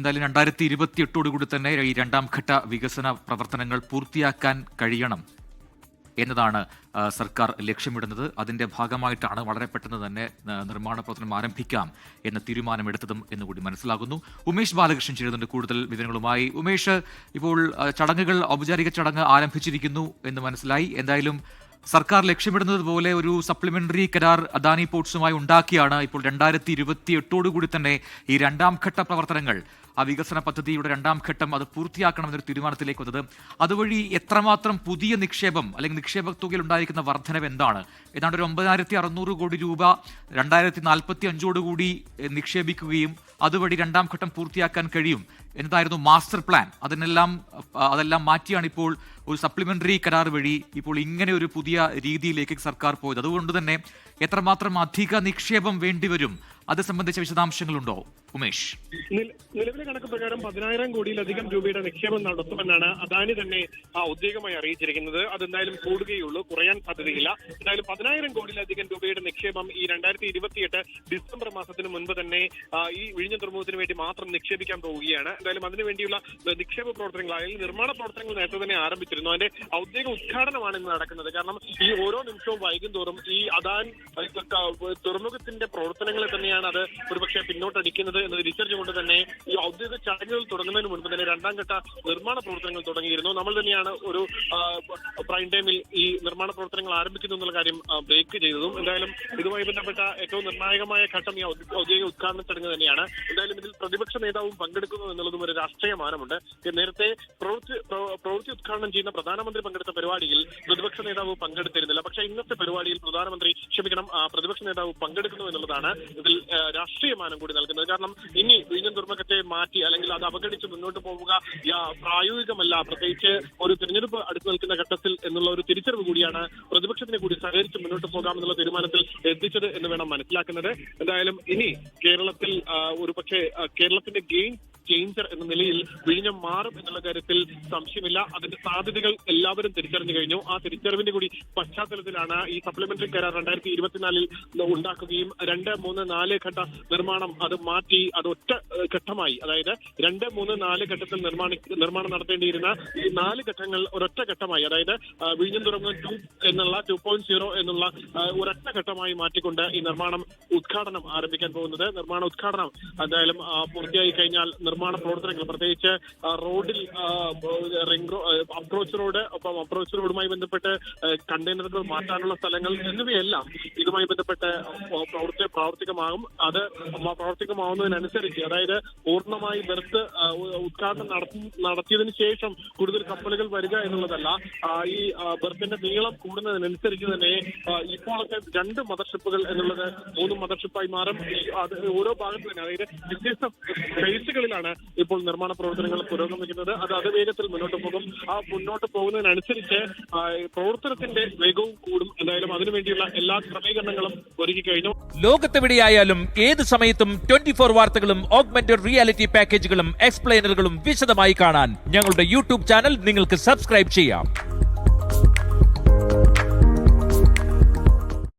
എന്തായാലും രണ്ടായിരത്തി എട്ടോടുകൂടി തന്നെ ഈ രണ്ടാം ഘട്ട വികസന പ്രവർത്തനങ്ങൾ പൂർത്തിയാക്കാൻ കഴിയണം എന്നതാണ് സർക്കാർ ലക്ഷ്യമിടുന്നത്. അതിന്റെ ഭാഗമായിട്ടാണ് വളരെ പെട്ടെന്ന് തന്നെ നിർമ്മാണ പ്രവർത്തനം ആരംഭിക്കാം എന്ന തീരുമാനമെടുത്തതും എന്നുകൂടി മനസ്സിലാകുന്നു. ഉമേഷ് ബാലകൃഷ്ണൻ ചെയ്യുന്നുണ്ട് കൂടുതൽ വിവരങ്ങളുമായി. ഉമേഷ് ഇപ്പോൾ ചടങ്ങുകൾ ഔപചാരിക ചടങ്ങ് ആരംഭിച്ചിരിക്കുന്നു എന്ന് മനസ്സിലായി. എന്തായാലും സർക്കാർ ലക്ഷ്യമിടുന്നത് പോലെ ഒരു സപ്ലിമെന്ററി കരാർ അദാനി പോർട്സുമായി ഉണ്ടാക്കിയാണ് ഇപ്പോൾ രണ്ടായിരത്തി ഇരുപത്തി എട്ടോടുകൂടി തന്നെ ഈ രണ്ടാം ഘട്ട പ്രവർത്തനങ്ങൾ ആ വികസന പദ്ധതിയുടെ രണ്ടാം ഘട്ടം അത് പൂർത്തിയാക്കണമെന്നൊരു തീരുമാനത്തിലേക്ക് വന്നത്. അതുവഴി എത്രമാത്രം പുതിയ നിക്ഷേപം അല്ലെങ്കിൽ നിക്ഷേപ തുകയിൽ ഉണ്ടായിരിക്കുന്ന വർധനവ് എന്താണ്? ഏതാണ്ട് ഒരു ഒമ്പതിനായിരത്തി അറുന്നൂറ് കോടി രൂപ രണ്ടായിരത്തി നാൽപ്പത്തി അഞ്ചോടുകൂടി നിക്ഷേപിക്കുകയും അതുവഴി രണ്ടാം ഘട്ടം പൂർത്തിയാക്കാൻ കഴിയും എന്നതായിരുന്നു മാസ്റ്റർ പ്ലാൻ. അതിനെല്ലാം അതെല്ലാം മാറ്റിയാണ് ഇപ്പോൾ ഒരു സപ്ലിമെന്ററി കരാർ വഴി ഇപ്പോൾ ഇങ്ങനെ ഒരു പുതിയ രീതിയിലേക്ക് സർക്കാർ പോയത്. അതുകൊണ്ട് തന്നെ എത്രമാത്രം അധിക നിക്ഷേപം വേണ്ടിവരും അത് സംബന്ധിച്ച വിശദാംശങ്ങളുണ്ടോ ഉമേഷ്? നില- നിലവിലെ കണക്ക് പ്രകാരം പതിനായിരം കോടിയിലധികം രൂപയുടെ നിക്ഷേപം നടത്തുമെന്നാണ് അദാനി തന്നെ ആ, ഉദ്യോഗമായി അറിയിച്ചിരിക്കുന്നത്. അതെന്തായാലും കൂടുകയുള്ളൂ കുറയാൻ സാധ്യതയില്ല. എന്തായാലും പതിനായിരം കോടിയിലധികം രൂപയുടെ നിക്ഷേപം ഈ രണ്ടായിരത്തി ഇരുപത്തിയെട്ട് ഡിസംബർ മാസത്തിന് മുൻപ് തന്നെ ഈ വിഴിഞ്ഞ തുറമുഖത്തിന് വേണ്ടി മാത്രം നിക്ഷേപിക്കാൻ പോവുകയാണ്. എന്തായാലും അതിനുവേണ്ടിയുള്ള നിക്ഷേപ പ്രവർത്തനങ്ങൾ അല്ലെങ്കിൽ നിർമ്മാണ പ്രവർത്തനങ്ങൾ നേരത്തെ തന്നെ ആരംഭിച്ചിരുന്നു. അതിന്റെ ഔദ്യോഗിക ഉദ്ഘാടനമാണ് ഇന്ന് നടക്കുന്നത്. കാരണം ഈ ഓരോ നിമിഷവും വൈകും തോറും ഈ അദാൻ തുറമുഖത്തിന്റെ പ്രവർത്തനങ്ങളെ തന്നെയാണ് അത് ഒരുപക്ഷെ പിന്നോട്ടടിക്കുന്നത് എന്ന് തിരിച്ചറിഞ്ഞുകൊണ്ട് തന്നെ ഈ ഔദ്യോഗിക ചടങ്ങുകൾ തുടങ്ങുന്നതിന് മുൻപ് തന്നെ രണ്ടാം ഘട്ട നിർമ്മാണ പ്രവർത്തനങ്ങൾ തുടങ്ങിയിരുന്നു. നമ്മൾ തന്നെയാണ് ഒരു പ്രൈം ടൈമിൽ ഈ നിർമ്മാണ പ്രവർത്തനങ്ങൾ ആരംഭിക്കുന്നു എന്നുള്ള കാര്യം ബ്രേക്ക് ചെയ്തതും. എന്തായാലും ഇതുമായി ബന്ധപ്പെട്ട ഏറ്റവും നിർണായകമായ ഘട്ടം ഈ ഔദ്യ- ഔദ്യോഗിക ഉദ്ഘാടന ചടങ്ങ് തന്നെയാണ്. എന്തായാലും ഇതിൽ പ്രതിപക്ഷ നേതാവും പങ്കെടുക്കുന്നു എന്നുള്ളതും ഒരു രാഷ്ട്രീയ മാനമുണ്ട്. നേരത്തെ പ്രവൃത്തി പ്രവ- പ്രവൃത്തി ഉദ്ഘാടനം ചെയ്യുന്ന പ്രധാനമന്ത്രി പങ്കെടുത്ത പരിപാടിയിൽ പ്രതിപക്ഷ നേതാവ് പങ്കെടുത്തിരുന്നില്ല. പക്ഷേ ഇന്നത്തെ പരിപാടിയിൽ പ്രധാനമന്ത്രി ക്ഷമിക്കണം പ്രതിപക്ഷ നേതാവ് പങ്കെടുക്കുന്നു എന്നുള്ളതാണ് ഇതിൽ ആ, രാഷ്ട്രീയ കൂടി നൽകുന്നത്. കാരണം ഇനി വിഴിഞ്ഞം തുറമുഖത്തെ മാറ്റി അല്ലെങ്കിൽ അത് അവഗണിച്ച് മുന്നോട്ട് പോവുക പ്രായോഗികമല്ല. പ്രത്യേകിച്ച് ഒരു തിരഞ്ഞെടുപ്പ് അടുത്ത് നിൽക്കുന്ന ഘട്ടത്തിൽ എന്നുള്ള ഒരു തിരിച്ചറിവ് കൂടിയാണ് പ്രതിപക്ഷത്തിനെ കൂടി സഹകരിച്ച് മുന്നോട്ട് പോകാമെന്നുള്ള തീരുമാനത്തിൽ എത്തിച്ചത് എന്ന് വേണം മനസ്സിലാക്കുന്നത്. എന്തായാലും ഇനി കേരളത്തിൽ ഒരു പക്ഷേ കേരളത്തിന്റെ ഗെയിം ചേഞ്ചർ എന്ന നിലയിൽ വിഴിഞ്ഞം മാറും എന്നുള്ള കാര്യത്തിൽ സംശയമില്ല. അതിന്റെ സാധ്യതകൾ എല്ലാവരും തിരിച്ചറിഞ്ഞു കഴിഞ്ഞു. ആ തിരിച്ചറിവിന്റെ കൂടി പശ്ചാത്തലത്തിലാണ് ഈ സപ്ലിമെന്ററി കരാർ രണ്ടായിരത്തി ഇരുപത്തിനാലിൽ ഉണ്ടാക്കുകയും രണ്ട് മൂന്ന് നാല് ഘട്ട നിർമ്മാണം അത് മാറ്റി അത് ഒറ്റ ഘട്ടമായി അതായത് രണ്ട് മൂന്ന് നാല് ഘട്ടത്തിൽ നിർമ്മാണി നിർമ്മാണം നടത്തേണ്ടിയിരുന്ന ഈ നാല് ഘട്ടങ്ങൾ ഒരൊറ്റ ഘട്ടമായി അതായത് വിഴിഞ്ഞം തുറമുഖം ടു എന്നുള്ള ടു പോയിന്റ് സീറോ എന്നുള്ള ഒരൊറ്റ ഘട്ടമായി മാറ്റിക്കൊണ്ട് ഈ നിർമ്മാണം ഉദ്ഘാടനം ആരംഭിക്കാൻ പോകുന്നത്. നിർമ്മാണ ഉദ്ഘാടനം എന്തായാലും പൂർത്തിയായി കഴിഞ്ഞാൽ നിർമ്മാണ പ്രവർത്തനങ്ങൾ. പ്രത്യേകിച്ച് റോഡിൽ റിംഗ് അപ്രോച്ച് റോഡ് ഒപ്പം അപ്രോച്ച് റോഡുമായി ബന്ധപ്പെട്ട് കണ്ടെയ്നറുകൾ മാറ്റാനുള്ള സ്ഥലങ്ങൾ എന്നിവയെല്ലാം ഇതുമായി ബന്ധപ്പെട്ട് പ്രവർത്തി പ്രാവർത്തികമാകും. അത് പ്രാവർത്തികമാവുന്നതിനനുസരിച്ച് അതായത് പൂർണമായി ബെർത്ത് ഉദ്ഘാടനം നടത്തി നടത്തിയതിനു ശേഷം കൂടുതൽ കപ്പലുകൾ വരിക എന്നുള്ളതല്ല ഈ ബെർത്തിന്റെ നീളം കൂടുന്നതിനനുസരിച്ച് തന്നെ ഇപ്പോഴൊക്കെ രണ്ട് മദർഷിപ്പുകൾ എന്നുള്ളത് മൂന്ന് മദർഷിപ്പായി മാറും. അത് ഓരോ ഭാഗത്ത് തന്നെ അതായത് വ്യത്യസ്ത ഫേസുകളിലാണ് ഇപ്പോൾ നിർമ്മാണ പ്രവർത്തനങ്ങൾ പുരോഗമിക്കുന്നത്. അത് അതിവേഗത്തിൽ മുന്നോട്ട് പോകും. ആ മുന്നോട്ട് പോകുന്നതിനനുസരിച്ച് പ്രവർത്തനത്തിന്റെ വേഗവും കൂടും. എന്തായാലും അതിനുവേണ്ടിയുള്ള എല്ലാ ക്രമീകരണങ്ങളും ഒരുക്കി കഴിഞ്ഞു. ലോകത്തെവിടെയായാലും ഏത് സമയത്തും ട്വന്റി ഫോർ വാർത്തകളും ഓഗ്മെന്റഡ് റിയാലിറ്റി പാക്കേജുകളും എക്സ്പ്ലെയിനറുകളും വിശദമായി കാണാൻ ഞങ്ങളുടെ യൂട്യൂബ് ചാനൽ നിങ്ങൾക്ക് സബ്സ്ക്രൈബ് ചെയ്യാം.